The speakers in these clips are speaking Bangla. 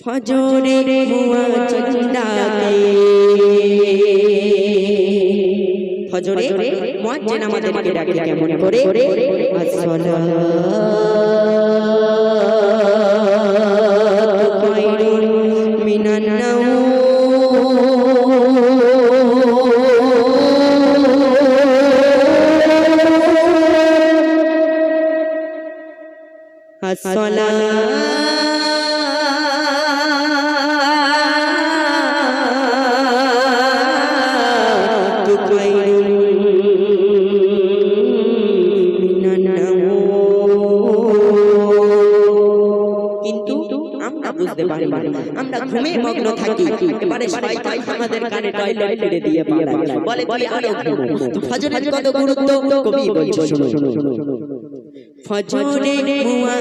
ফজরে হুয়া চিন্তাকে ফজরে মুয়াজ্জিন আমাদেরকে ডাকে কেমন করে? আসসালাতু খায়রুম মিনান নাওম আসসালাতু বুঝতে পারি আমরা ঘুমে মগ্ন থাকি। এবারে শয়তান আমাদের কানে টয়লেট দিয়ে পালায়। বলে তুই আরও তো ফজরের কত গুরুত্ব? কবি বলছে শোনো ফজরে মুয়া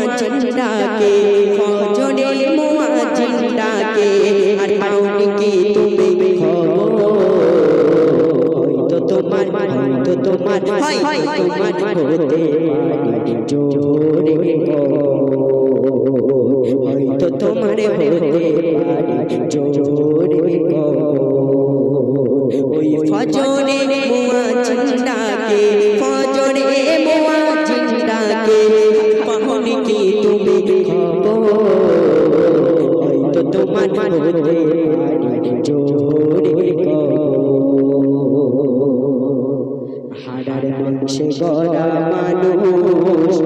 ফজরে মুয়া আর পাউনিকে তুমি হয়তো তোমার হয়তো তোমার হয়তো তোমার হতে পারি জোরে। তোমার ওই ফজরে মুয়া জিন্দাকে ফজরে মুয়া জিন্দাকে পাহনি কি তুমি হয়তো তোমার হতে জোরে হাড়ার মাংসে গড়া মানুষ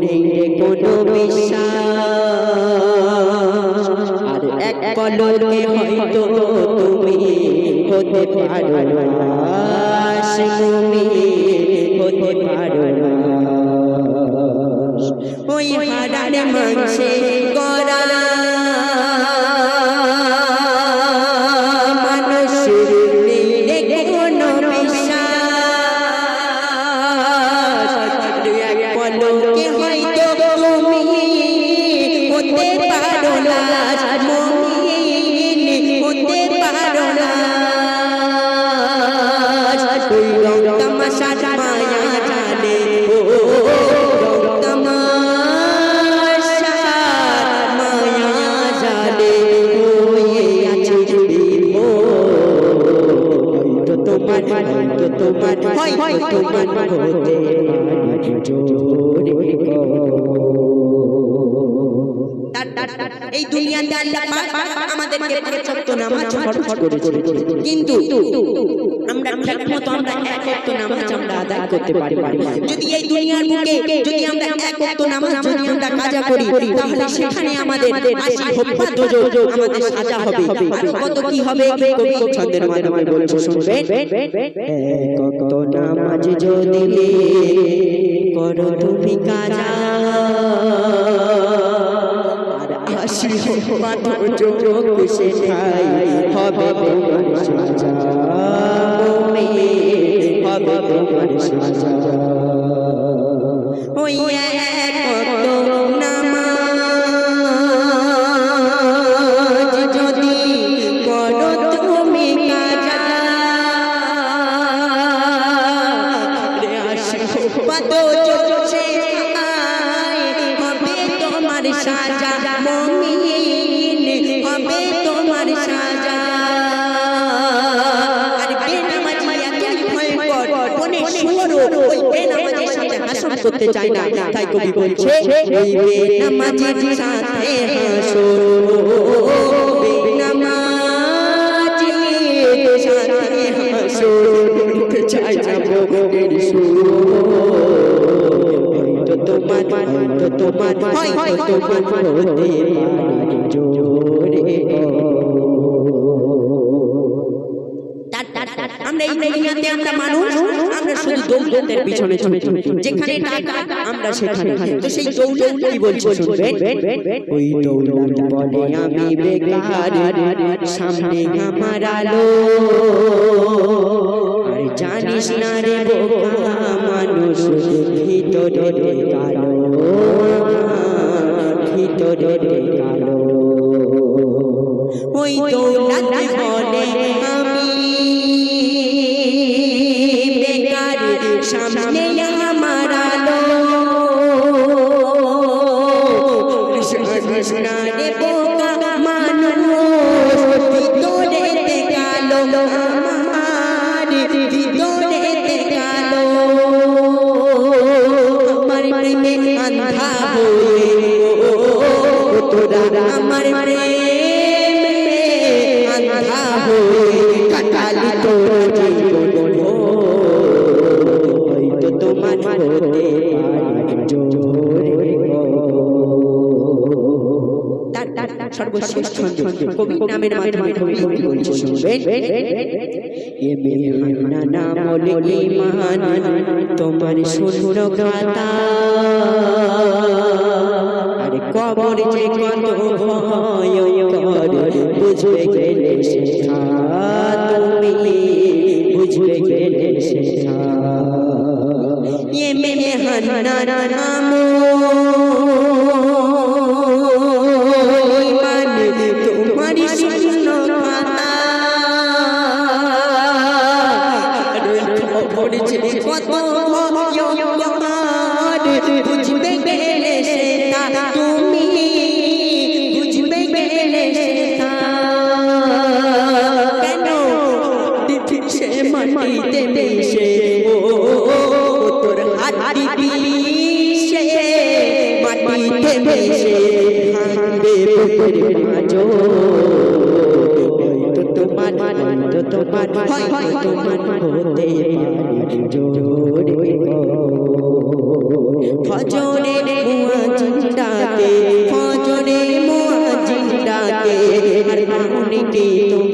নেই কোনো বিশ্বাস পলকে হয়তো তুমি হতে পারো তুমি হতে পারো ওই হারার মাংসে হয়তো তোমার হতে এই দুনিয়াতে আল্লাহ আমাদেরকে পর্যাপ্ত নামাজ ফরজ করেছে কিন্তু আমরা ঠিকমতো আমরা এক ওয়াক্ত নামাজ আমরা আদায় করতে পারি। যদি এই দুনিয়ার বুকে যদি আমরা এক ওয়াক্ত নামাজ যদি আমরা কাজা করি তাহলে সেখানে আমাদের আশি হব্বত যোজো আমাদের সাজা হবে। আর কত কি হবে? কবি ছন্দের মাধ্যমে বলছে শুনবেন? ওয়াক্ত নামাজ যদি করো তুমি কাজা। আশি যোজো খুশি ঠাই হবে তোমার সাজা। ওই যদি তোমার সাজা মুমিন হবে তোমার সাজা। করতে চায় না তাই কবি বলছে ওই বেনামাজির সাথে হাসর বেনামাজির সাথে হাসর করতে চায় না বগের সুর তোমার হয়তো তোমার হয়তো তোমার হতে জোরে আমরা এই দুনিয়াতে আমরা মানুষ। শুধু দৌলতের পিছনে ছুটে যেখানে টাকা আমরা সেখানে তো সেই দৌলত কি বলছে শুনবেন ওই দৌলত বলে আমি বেকার। সামনে আমার আলো। আর জানিস না রে আলো আমার ভিতরেতে কালো? আমার প্রেমে আন্ধা হয়ে তোরা আমার প্রেমে আন্ধা হয়ে কাটালি তোর তার সর্বশেষ ছন্দ কবি নামের মাধ্যমে কবি শুনবেন এ মেহানা নাম বলে ইমান তোমার শূন্য খাতা আরে কবর যে কত ভয় বুঝবে গেলে শেখা তুমি বুঝবে গেলে শেখা মেহানা নাম। ইমান যে কত বুঝবে গেলে তুমি। বুঝবে গেলে কেন? সে মাটিতে মিশে তোমার হয় তোমার হতে পারি জোরে ফজরে মুয়াজিনটাকে ফজরে মুয়াজিনটাকে আর মনে কি তোমার